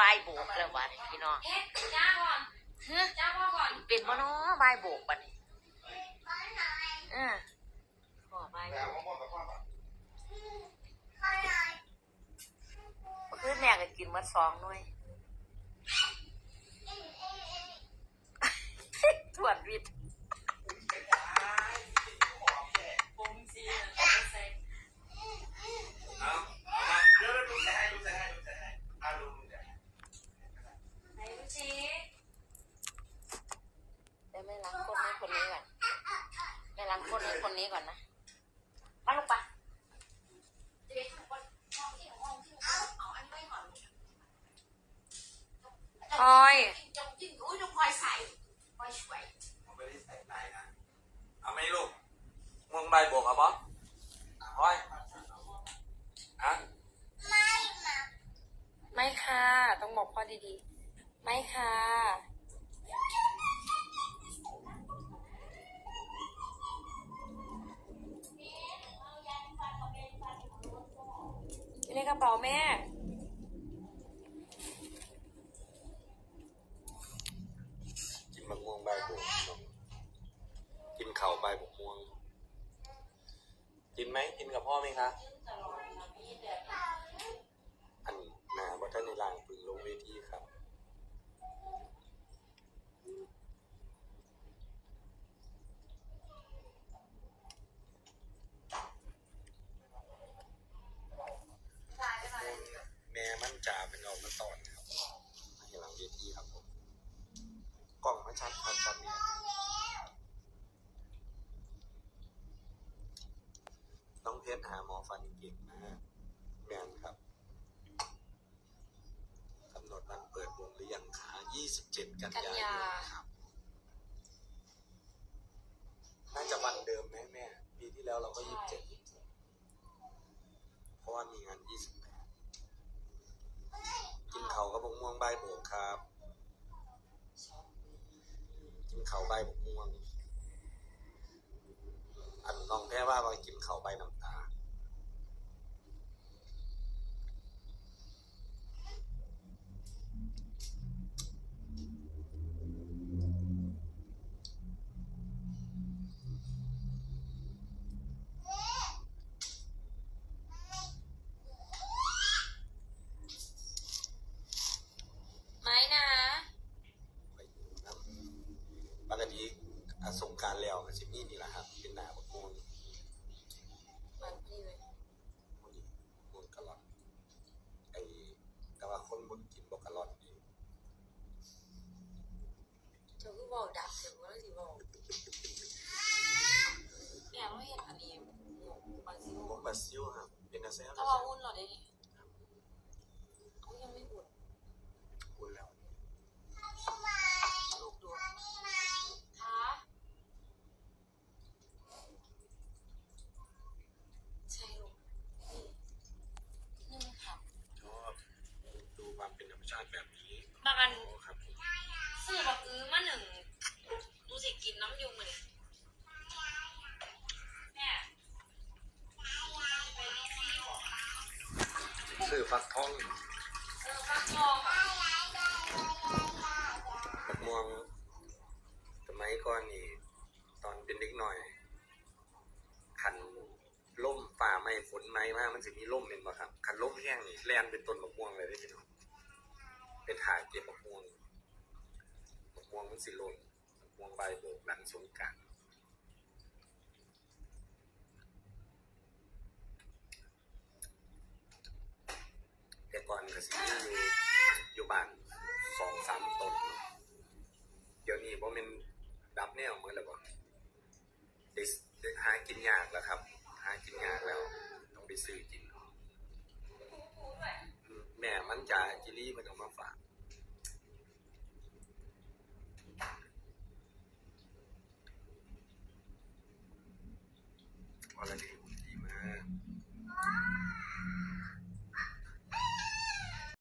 บายโบกแล้ววะนี่พี่น้องเฮ็ดจ้าก่อนฮะจ้าพ่อก่อนเป็นบ่เนาะบายโบกบัดนี้อ่าพ่อบายโบแล้วกผมบอกกับพ่อแบบคือแม่ก็กินมาสองหน่วยทวนวิทย์ ผมซีใส่ เอาเอาเดี๋ยวดูใส่ให้ดูใส่ให้ดูใส่ให้เอาดูดูใส่ให้ ไหนดูชี เดี๋ยวแม่ล้างก้นให้คนนี้ก่อนแม่ล้างก้นให้คนนี้ก่อนนะมาลูกปะ จะไปทำคนห้องที่ห้องที่เอาเอาอันไม่หอน พลอย จงจิ้งอุ้ยจงคอยใส่คอยช่วย ผมไม่ได้ใส่ลายนะเอาไหมลูก งงใบบวกเอาปะอะห้อยอะไม่ค่ะ ต้องบอกพ่อดีๆ ไม่ค่ะ อยู่ในกระเป๋าแม่ กินมะม่วงใบบวกกินเข่าใบบวกม่วง กินไหม องไหมคะอันนาวัฒนในลางพึงลงเวทีครับ แม่มั่นจ่าเป็นเรามาตอนครับให้หลังเวทีครับผม กล่องมาชัดชัดชัดเนี่ย น้องเพชรหาหมอฟันเก่งนะฮะแมนครับกำหนดวันเปิดวงหรือยังคะ27 กันยายนครับ น่าจะวันเดิมไหมแม่ ปีที่แล้วเราก็27 เพราะว่ามีงาน 28 กินเขาวกับบงม่วงใบายโบกครับ กินเขาวใบบกม่วง อันน้องแพ้ว่าว่ากินเขาวใบน้ำ กรารแล้วก็สิมีนี่แหละครับ เป็นหนาบกม่วงมันนี่เลยม่วงม่วงกะหล่อนไอ้แต่ว่าคนบนกินบกกะหล่อนนี่เธอก็บอกดับเดี๋ยวว่าสิบอกเนี่ยไม่เห็นอันนี้บางสิ บกบาซิลครับ เป็นอาเซียน ถ้าว่าอุ่นเหรอเดี๋ยวนี้เขายังไม่อุ่น คุณแล้ว ลูกดู ค่ะ ใช่ลูกนี่นี่ไหมคะ ชอบดูความเป็นธรรมชาติแบบนี้ บางอัน โอ้ครับผม ซื้อบักอื้อมาหนึ่งดูสิกินน้ำยุงเลยแม่ ซื้อ ฟักทองฟักทองอะบักม่วงสมัยก่อนนี่ ตอนเป็นเด็กหน่อย ขันล่มฝ่าไม่ฝนไม้มากมันจะมีล่มเป็นบ่ครับ ขันล่มแห้งนี่แลนเป็นต้นบักม่วงเลยได้อพี่น้องเป็นถ่ายเก็บบักม่วงบักม่วงมันสิล่นบักม่วงใบโบกหลังสงการแต่ ก็สิมีอยู่บ้านสองสามต้นเดี๋ยวนี้บ่แม่นดับแนวเหมือนแล้วบ่ได้ได้หากินยากแล้วครับ หากินยากแล้ว ต้องไปซื้อกินแม่มันจะจิลี่มันออกมาฝาก